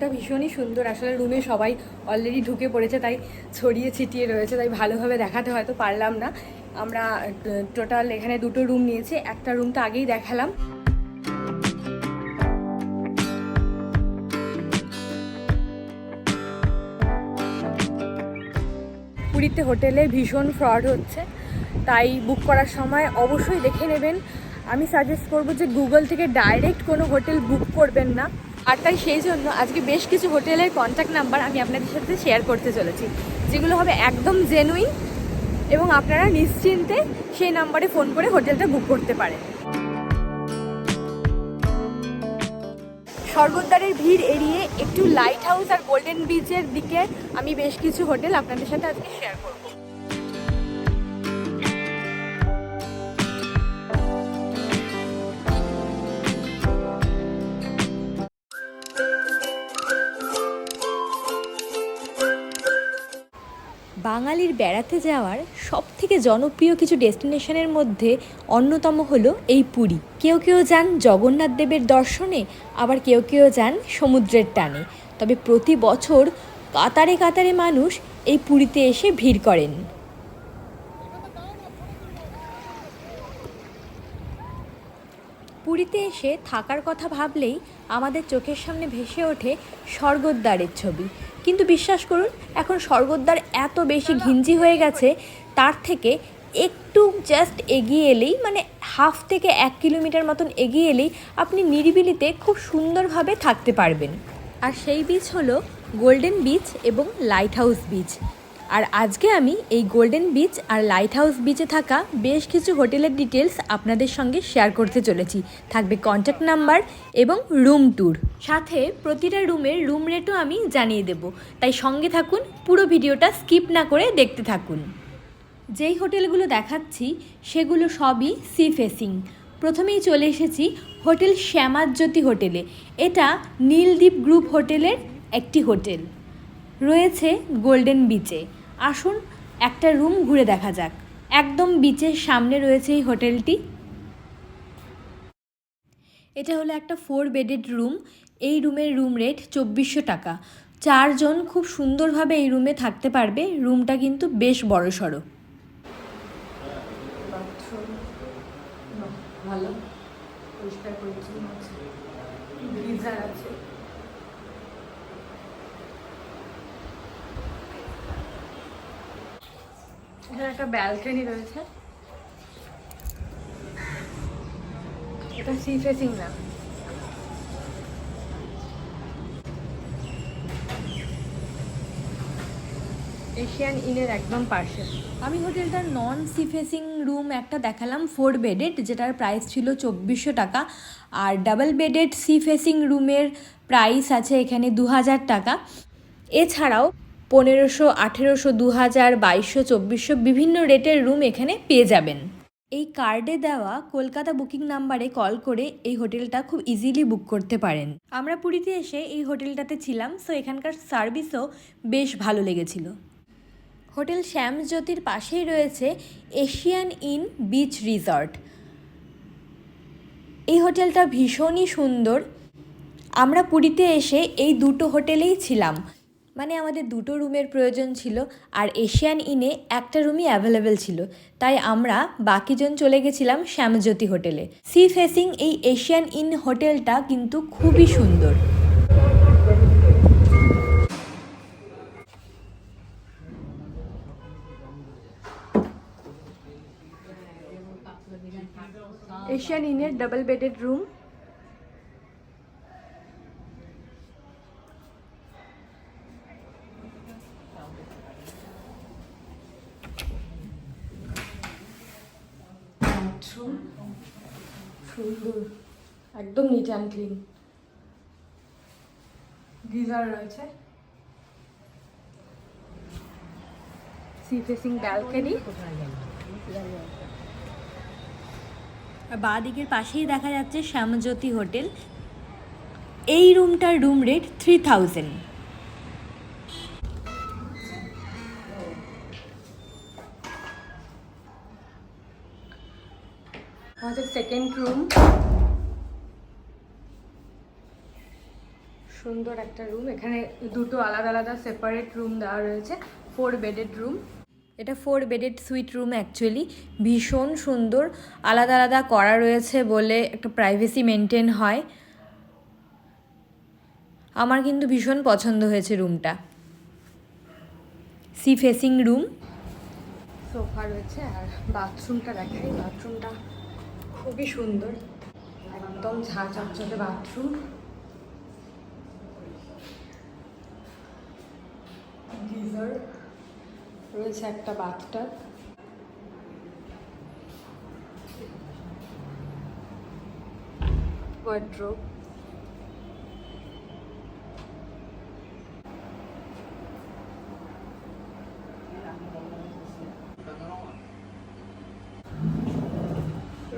রুমটা ভীষণই সুন্দর। আসলে রুমে সবাই অলরেডি ঢুকে পড়েছে, তাই ছড়িয়ে ছিটিয়ে রয়েছে, তাই ভালোভাবে দেখাতে হয়তো পারলাম না। আমরা টোটাল এখানে দুটো রুম নিয়েছি, একটা রুম তো আগেই দেখালাম। পুরীতে হোটেলে ভীষণ ফ্রড হচ্ছে, তাই বুক করার সময় অবশ্যই দেখে নেবেন। আমি সাজেস্ট করব যে গুগল থেকে ডাইরেক্ট কোনো হোটেল বুক করবেন না। আর তাই সেই জন্য আজকে বেশ কিছু হোটেলের কন্ট্যাক্ট নাম্বার আমি আপনাদের সাথে শেয়ার করতে চলেছি, যেগুলো হবে একদম জেনুইন এবং আপনারা নিশ্চিন্তে সেই নাম্বারে ফোন করে হোটেলটা বুক করতে পারেন। স্বর্গদ্বারের ভিড় এড়িয়ে একটু লাইট হাউস আর গোল্ডেন বিচের দিকে আমি বেশ কিছু হোটেল আপনাদের সাথে আজকে শেয়ার করব। বাঙালির বেড়াতে যাওয়ার সব থেকে জনপ্রিয় কিছু ডেস্টিনেশনের মধ্যে অন্যতম হলো এই পুরী। কেউ কেউ যান জগন্নাথ দেবের দর্শনে, আবার কেউ কেউ যান সমুদ্রের টানে। তবে প্রতি বছর কাতারে কাতারে মানুষ এই পুরীতে এসে ভিড় করেন। পুরীতে এসে থাকার কথা ভাবলেই আমাদের চোখের সামনে ভেসে ওঠে স্বর্গদ্বারের ছবি। কিন্তু বিশ্বাস করুন, এখন স্বর্গদ্বার এত বেশি ঘিঞ্জি হয়ে গেছে, তার থেকে একটু জাস্ট এগিয়ে এলেই মানে হাফ থেকে এক কিলোমিটার মতন এগিয়ে এলেই আপনি নিরিবিলিতে খুব সুন্দরভাবে থাকতে পারবেন। আর সেই বিচ হলো গোল্ডেন বিচ এবং লাইট হাউস বিচ আর আজকে আমি এই গোল্ডেন বিচ আর লাইট হাউস বিচে থাকা বেশ কিছু হোটেলের ডিটেলস আপনাদের সঙ্গে শেয়ার করতে চলেছি। থাকবে কন্ট্যাক্ট নাম্বার এবং রুম ট্যুর সাথে প্রতিটা রুমের রুম রেটও আমি জানিয়ে দেব। তাই সঙ্গে থাকুন, পুরো ভিডিওটা স্কিপ না করে দেখতে থাকুন। যেই হোটেলগুলো দেখাচ্ছি, সেগুলো সবই সি ফেসিং প্রথমেই চলে এসেছি হোটেল শ্যামাজ্যোতি হোটেলে। এটা নীলদ্বীপ গ্রুপ হোটেলের একটি হোটেল। রয়েছে গোল্ডেন বিচে আসুন, একটা রুম ঘুরে দেখা যাক। একদম বিচের সামনে রয়েছে এই হোটেলটি। এটা হলো একটা ফোর বেডেড রুম এই রুমের রুম রেট চব্বিশশো টাকা। চারজন খুব সুন্দরভাবে এই রুমে থাকতে পারবে। রুমটা কিন্তু বেশ বড় সড়ো ভালো। পরিষ্কার আছে গিজার আছে একটা ব্যালকনি রয়েছে। এটা সি ফেসিং এশিয়ান ইনের একদম পাশে। আমি হোটেলটার নন সি ফেসিং রুম একটা দেখালাম ফোর বেডেড যেটার প্রাইস ছিল চব্বিশশো টাকা। আর ডাবল বেডেড সি ফেসিং রুমের প্রাইস আছে এখানে দু হাজার টাকা। এছাড়াও পনেরোশো, আঠেরোশো দু হাজার বাইশশো, চব্বিশশো বিভিন্ন রেটের রুম এখানে পেয়ে যাবেন। এই কার্ডে দেওয়া কলকাতা বুকিং নাম্বারে কল করে এই হোটেলটা খুব ইজিলি বুক করতে পারেন। আমরা পুরীতে এসে এই হোটেলটাতে ছিলাম সো এখানকার সার্ভিসও বেশ ভালো লেগেছিল। হোটেল শ্যামজ্যোতির পাশেই রয়েছে এশিয়ান ইন বিচ রিসর্ট। এই হোটেলটা ভীষণই সুন্দর। আমরা পুরীতে এসে এই দুটো হোটেলেই ছিলাম। মানে আমাদের দুটো রুমের প্রয়োজন ছিল আর এশিয়ান ইনে একটা রুমই অ্যাভেলেবেল ছিল। তাই আমরা বাকিজন চলে গেছিলাম শ্যামজ্যোতি হোটেলে। সি ফেসিং এই এশিয়ান ইন হোটেলটা কিন্তু খুবই সুন্দর। এশিয়ান ইনের ডাবল বেডেড রুম বাথরুম সুন্দর একদম নিট অ্যান্ড ক্লিন গিজার রয়েছে। Sea facing balcony. বাঁ দিকের পাশেই দেখা যাচ্ছে শ্যামজ্যোতি হোটেল। এই রুমটার রুম রেট থ্রি থাউজেন্ড আমাদের সেকেন্ড রুম সুন্দর একটা রুম এখানে দুটো আলাদা আলাদা সেপারেট রুম দেওয়া রয়েছে ফোর বেডেড রুম এটা four bedded suite room actually ভীষণ সুন্দর। আলাদা আলাদা করা রয়েছে বলে একটা প্রাইভেসি মেনটেন হয়। আমার কিন্তু ভীষণ পছন্দ হয়েছে রুমটা সি ফেসিং রুম সোফা রয়েছে আর বাথরুমটা দেখাই। বাথরুমটা খুবই সুন্দর। একদম ঝাঁ বাথরুম গিজার রয়েছে একটা বাথটা ওয়ার্ড্রোব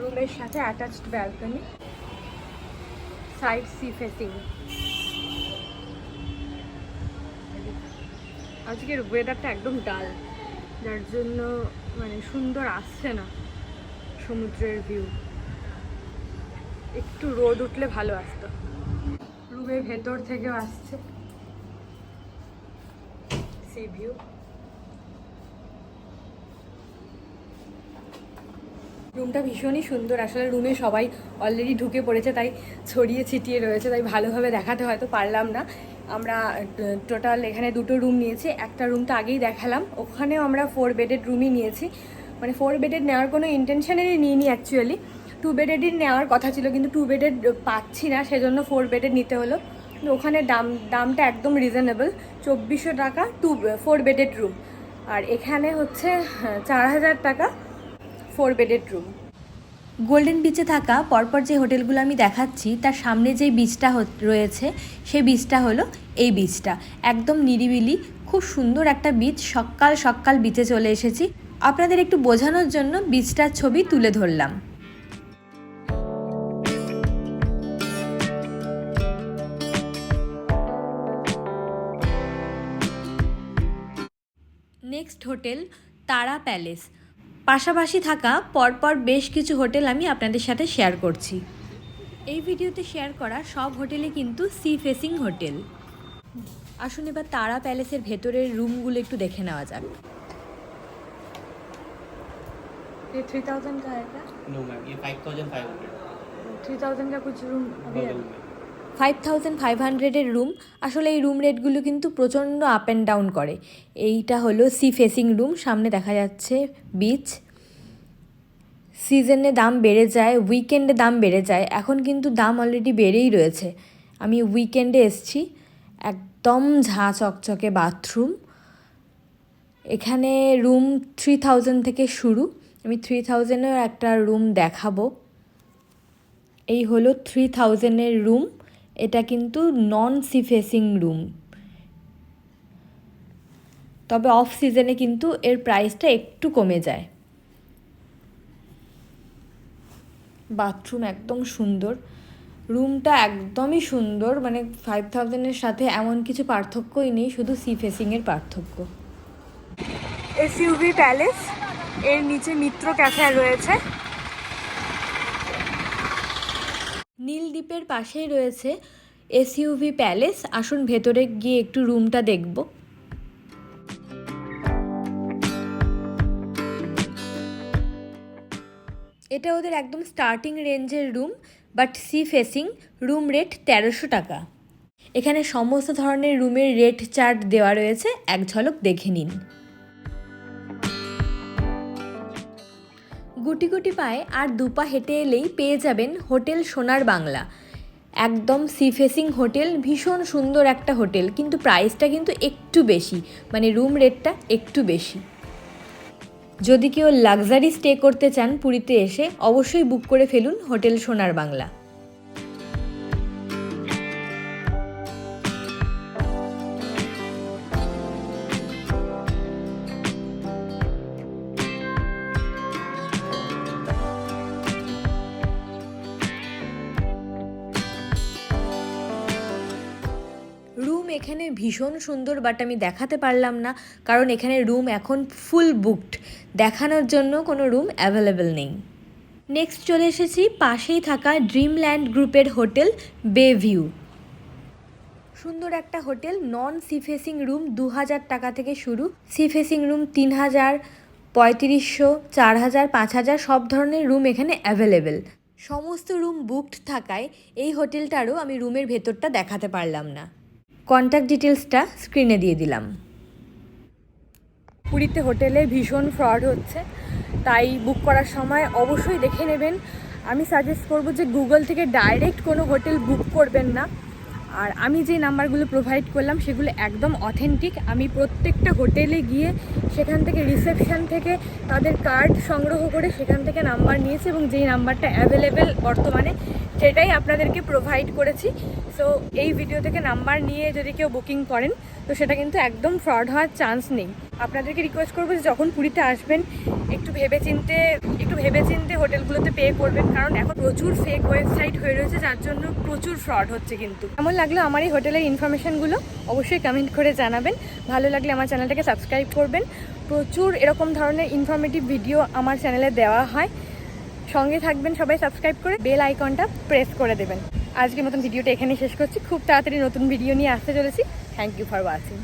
রুমের সাথে attached balcony side sea facing আজকের ওয়েদারটা একদম ডাল যার জন্য মানে সুন্দর আসছে না সমুদ্রের ভিউ একটু রোদ উঠলে ভালো আসতো। রুমের ভেতর থেকেও আসছে। সি ভিউ রুমটা ভীষণই সুন্দর। আসলে রুমে সবাই অলরেডি ঢুকে পড়েছে তাই ছড়িয়ে ছিটিয়ে রয়েছে তাই ভালোভাবে দেখাতে হয়তো পারলাম না। আমরা টোটাল এখানে দুটো রুম নিয়েছি। একটা রুম তো আগেই দেখালাম। ওখানেও আমরা ফোর বেডেড রুমই নিয়েছি। মানে ফোর বেডেড নেওয়ার কোনো ইন্টেনশনেরই নিইনি অ্যাকচুয়ালি টু বেডেডই নেওয়ার কথা ছিল কিন্তু টু বেডেড পাচ্ছি না সেজন্য ফোর বেডেড নিতে হলো। ওখানে দাম দামটা একদম রিজনেবল চব্বিশশো টাকা টু ফোর বেডেড রুম আর এখানে হচ্ছে হ্যাঁ, চার হাজার টাকা। Four bedded room. গোল্ডেন বিচে থাকা পরপর যে হোটেলগুলো আমি দেখাচ্ছি, তার সামনে যে বিচটা রয়েছে সেই বিচটা হলো এই বিচটা। একদম নিরিবিলি, খুব সুন্দর একটা বিচ। সকাল সকাল বিচে চলে এসেছি। আপনাদের একটু বোঝানোর জন্য বিচটার ছবি তুলে ধরলাম। Next hotel Tara palace. পাশাপাশি থাকা পরপর বেশ কিছু হোটেল আমি আপনাদের সাথে শেয়ার করছি এই ভিডিওতে শেয়ার করা সব হোটেলে কিন্তু সি ফেসিং হোটেল আসুন এবার তারা প্যালেসের ভেতরের রুমগুলো একটু দেখে নেওয়া যাক ये थ्री थाउजेंड का है क्या नो मैम ये five thousand five hundred three thousand का कुछ रूम अभी है बगल में ফাইভ থাউজেন্ড ফাইভ হান্ড্রেডের রুম আসলে এই রুম রেটগুলো কিন্তু প্রচণ্ড আপ অ্যান্ড ডাউন করে। এইটা হলো সি ফেসিং রুম সামনে দেখা যাচ্ছে বিচ সিজনে দাম বেড়ে যায় উইকেন্ডে দাম বেড়ে যায়। এখন কিন্তু দাম অলরেডি বেড়েই রয়েছে। আমি উইকেন্ডে এসছি, একদম ঝাঁ চকচকে বাথরুম এখানে রুম থ্রি থাউজেন্ড থেকে শুরু। আমি থ্রি থাউজেন্ডের একটা রুম দেখাবো। এই হলো থ্রি থাউজেন্ডের রুম এটা কিন্তু নন সি ফেসিং রুম তবে অফ সিজনে কিন্তু এর প্রাইসটা একটু কমে যায়। বাথরুম একদম সুন্দর। রুমটা একদমই সুন্দর মানে ফাইভ থাউজেন্ডের সাথে এমন কিছু পার্থক্যই নেই, শুধু সি ফেসিংয়ের পার্থক্য। এসইউভি প্যালেস এর নিচে মিত্র ক্যাফে রয়েছে। নীলদ্বীপের পাশেই রয়েছে এসইউভি প্যালেস। আসুন ভেতরে গিয়ে একটু রুমটা দেখব। এটা ওদের একদম স্টার্টিং রেঞ্জের room but sea facing room rate তেরোশো টাকা। এখানে সমস্ত ধরনের রুমের রেট চার্ট দেওয়া রয়েছে। এক ঝলক দেখে নিন। গুটি গুটি পায়ে আর দুপা হেঁটে এলেই পেয়ে যাবেন হোটেল সোনার বাংলা। একদম সি ফেসিং হোটেল, ভীষণ সুন্দর একটা হোটেল, কিন্তু প্রাইসটা কিন্তু একটু বেশি মানে রুম রেটটা একটু বেশি। যদি কেউ লাক্সারি স্টে করতে চান পুরীতে এসে, অবশ্যই বুক করে ফেলুন হোটেল সোনার বাংলা। এখানে ভীষণ সুন্দর বাট আমি দেখাতে পারলাম না, কারণ এখানে রুম এখন ফুল বুকড দেখানোর জন্য কোনো রুম অ্যাভেলেবেল নেই। নেক্সট চলে এসেছি, পাশেই থাকা ড্রিমল্যান্ড গ্রুপের হোটেল বে ভিউ সুন্দর একটা hotel non sea facing room দু হাজার টাকা থেকে শুরু। সি ফেসিং রুম তিন হাজার পঁয়ত্রিশশো চার হাজার পাঁচ হাজার সব ধরনের রুম এখানে অ্যাভেলেবেল সমস্ত রুম বুকড থাকায় এই হোটেলটারও আমি রুমের ভেতরটা দেখাতে পারলাম না। কন্ট্যাক্ট ডিটেলসটা স্ক্রিনে দিয়ে দিলাম। পুরীতে হোটেলে ভীষণ ফ্রড হচ্ছে, তাই বুক করার সময় অবশ্যই দেখে নেবেন। আমি সাজেস্ট করব যে গুগল থেকে ডাইরেক্ট কোনো হোটেল বুক করবেন না। আর আমি যে নাম্বারগুলো প্রোভাইড করলাম, সেগুলো একদম অথেন্টিক আমি প্রত্যেকটা হোটেলে গিয়ে সেখান থেকে রিসেপশন থেকে তাদের কার্ড সংগ্রহ করে সেখান থেকে নাম্বার নিয়েছি এবং যেই নাম্বারটা অ্যাভেলেবেল বর্তমানে, সেটাই আপনাদেরকে প্রোভাইড করেছি। সো এই ভিডিও থেকে নাম্বার নিয়ে যদি কেউ বুকিং করেন, তো সেটা কিন্তু একদম ফ্রড হওয়ার চান্স নেই। আপনাদেরকে রিকোয়েস্ট করব যে যখন পুরীতে আসবেন, একটু ভেবেচিন্তে একটু ভেবেচিন্তে হোটেলগুলোতে পে করবেন। কারণ এখন প্রচুর ফেক ওয়েবসাইট হয়ে রয়েছে, যার জন্য প্রচুর ফ্রড হচ্ছে কিন্তু। কেমন লাগল আমার এই হোটেলের ইনফরমেশনগুলো অবশ্যই কমেন্ট করে জানাবেন। ভালো লাগলে আমার চ্যানেলটাকে সাবস্ক্রাইব করবেন। প্রচুর এরকম ধরনের ইনফরমেটিভ ভিডিও আমার চ্যানেলে দেওয়া হয়। সঙ্গে থাকবেন সবাই সাবস্ক্রাইব করে বেল আইকনটা প্রেস করে দেবেন। আজকের মতন ভিডিওটা এখানেই শেষ করছি। খুব তাড়াতাড়ি নতুন ভিডিও নিয়ে আসতে চলেছি। Thank you for watching